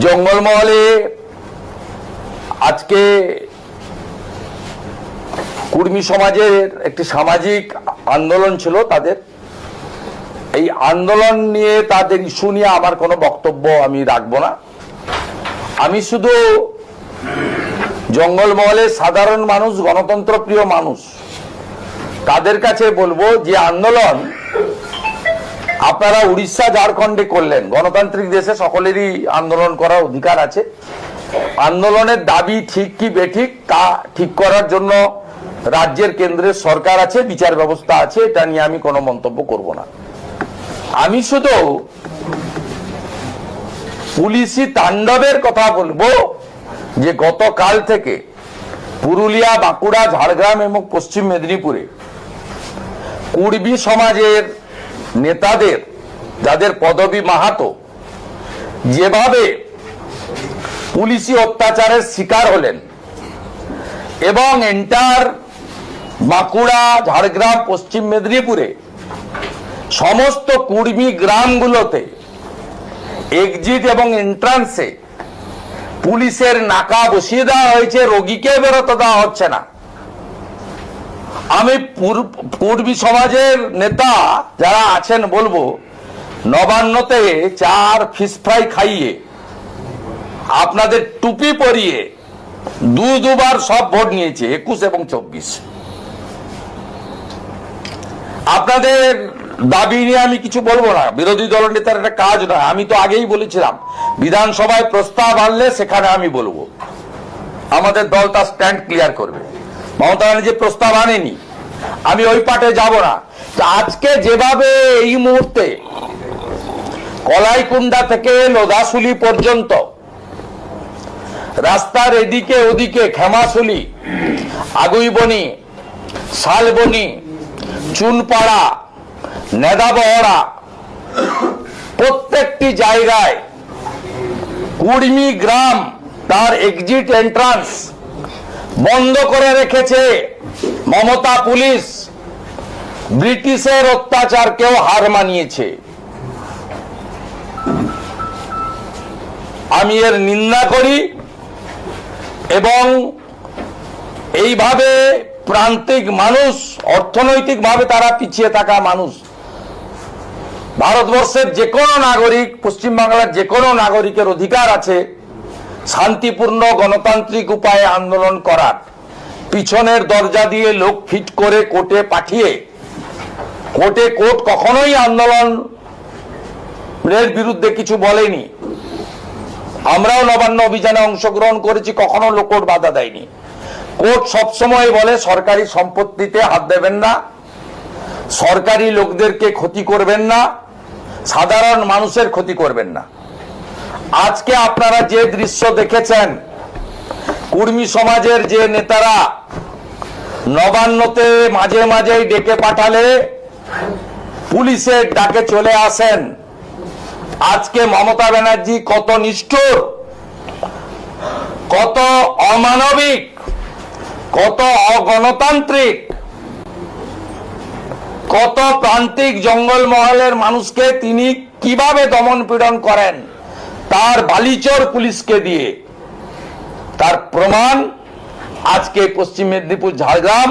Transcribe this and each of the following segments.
জঙ্গলমহলে আজকে কুর্মী সমাজের একটি সামাজিক আন্দোলন ছিল তাদের। এই আন্দোলন নিয়ে তাদের ইস্যু নিয়ে আমার কোনো বক্তব্য আমি রাখব না। আমি শুধু জঙ্গলমহলে সাধারণ মানুষ, গণতন্ত্র প্রিয় মানুষ, তাদের কাছে বলব যে আন্দোলন আপনারা উড়িষ্যা, ঝাড়খণ্ডে করলেন। গণতান্ত্রিক দেশে সকলেরই আন্দোলন করার অধিকার আছে। আন্দোলনের দাবি ঠিক কি বেঠিক, তা ঠিক করার জন্য রাজ্যের কেন্দ্রের সরকার আছে, বিচার ব্যবস্থা আছে, এটা নিয়ে আমি কোনো মন্তব্য করব না। আমি শুধু পুলিশি তাণ্ডবের কথা বলব যে গতকাল থেকে পুরুলিয়া, বাঁকুড়া, ঝাড়গ্রাম এবং পশ্চিম মেদিনীপুরে কুর্বী সমাজের নেতাদের, যাদের পদবী মাহাতো, যেভাবে পুলিশি অত্যাচারের শিকার হলেন এবং এন্টার বাঁকুড়া, ঝাড়গ্রাম, পশ্চিম মেদিনীপুরে সমস্ত কুর্মী গ্রামগুলোতে এক্সিট এবং এন্ট্রান্সে পুলিশের নাকা বসিয়ে দেওয়া হয়েছে, রোগীকে বেরোতে দেওয়া হচ্ছে না। আমি পূর্বী সমাজের নেতা যারা আছেন বলব, নবান্নতে চার ফিশ ফ্রাই খাইয়ে, আপনাদের টুপি পরিয়ে, দু দুবার সব ভোট নিয়েছে, একুশ এবং চব্বিশ। আপনাদের দাবি নিয়ে আমি কিছু বলব না, বিরোধী দল নেতার একটা কাজ নয়, আমি তো আগেই বলেছিলাম, বিধানসভায় প্রস্তাব আনলে সেখানে আমি বলব। আমাদের দল তার স্ট্যান্ড ক্লিয়ার করবে। মমতা ব্যানার্জি প্রস্তাব আনেনি। আমি ওই পাটে যাব না। আজকে যেভাবে এই মুহূর্তে কলাইকুণ্ডা থেকে লোধাশুলি পর্যন্ত রাস্তার এদিকে ওদিকে খেমাশুলি আগুইবনি, শালবনি, চুনপাড়া নেদাবহরা প্রত্যেকটি জায়গায় কুড়মি গ্রাম তার এক্সিট এন্ট্রান্স বন্ধ করে রেখেছে। মমতা পুলিশ। ব্রিটিশের অত্যাচারকেও হার মানিয়েছে। আমি এর নিন্দা করি এবং এইভাবে প্রান্তিক মানুষ, অর্থনৈতিকভাবে তারা পিছিয়ে থাকা মানুষ, ভারতবর্ষের যে কোনো নাগরিক, পশ্চিমবাংলার যে কোনো নাগরিকের অধিকার আছে শান্তিপূর্ণ গণতান্ত্রিক উপায়ে আন্দোলন করার, পিছনের দরজা দিয়ে লোক ফিট করে কোর্টে পাঠিয়ে, কোর্টে কোর্ট কখনোই আন্দোলনের বিরুদ্ধে কিছু বলেনি। আমরাও নবান্ন অভিযানে অংশগ্রহণ করেছি, কখনো লোক কোর্ট বাধা দেয়নি। কোর্ট সবসময় বলে, সরকারি সম্পত্তিতে হাত দেবেন না, সরকারি লোকদেরকে ক্ষতি করবেন না, সাধারণ মানুষের ক্ষতি করবেন না। আজকে আপনারা যে দৃশ্য দেখেছেন, কুর্মী সমাজের যে নেতারা নবান্নতে মাঝে মাঝেই ডেকে পাঠালে পুলিশের ডাকে চলে আসেন। আজকে মমতা ব্যানার্জি কত নিষ্ঠুর, কত অমানবিক, কত অগণতান্ত্রিক, কত প্রান্তিক জঙ্গলমহলের মানুষকে তিনি কীভাবে দমন পীড়ন করেন? তার বালিচর পুলিশকে দিয়ে। তার প্রমাণ আজকে পশ্চিম মেদিনীপুর, ঝাড়গ্রাম,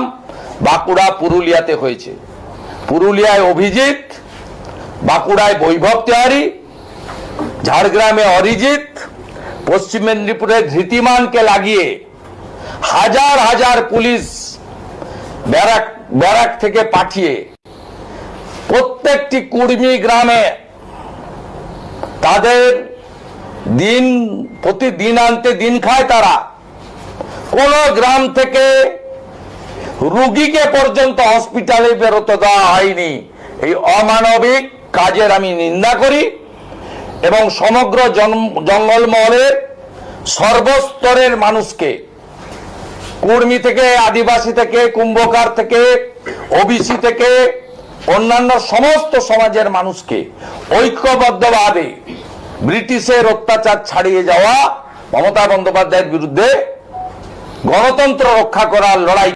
বাঁকুড়া, পুরুলিয়াতে হয়েছে। পুরুলিয়ায় অভিজিৎ, বাঁকুড়ায় বৈভব তেওয়ারি, ঝাড়গ্রামে অরিজিৎ, পশ্চিম মেদিনীপুরে ধৃতিমানকে লাগিয়ে হাজার হাজার পুলিশ ব্যারাক ব্যারাক থেকে পাঠিয়ে প্রত্যেকটি কুর্মী গ্রামে তাদের দিন প্রতিদিন আনতে দিন খায় তারা। কোন গ্রাম থেকে রুগীকে পর্যন্ত হসপিটালে বেরোতে দেওয়া হয়নি। এই অমানবিক কাজের আমি নিন্দা করি এবং সমগ্র জঙ্গলমহলের সর্বস্তরের মানুষকে, কুর্মী থেকে, আদিবাসী থেকে, কুম্ভকার থেকে, ওবিসি থেকে, অন্যান্য সমস্ত সমাজের মানুষকে ঐক্যবদ্ধভাবে ব্রিটিশের অত্যাচার ছাড়িয়ে যাওয়া মমতা বন্দ্যোপাধ্যায়ের বিরুদ্ধে গণতন্ত্র রক্ষা করার লড়াই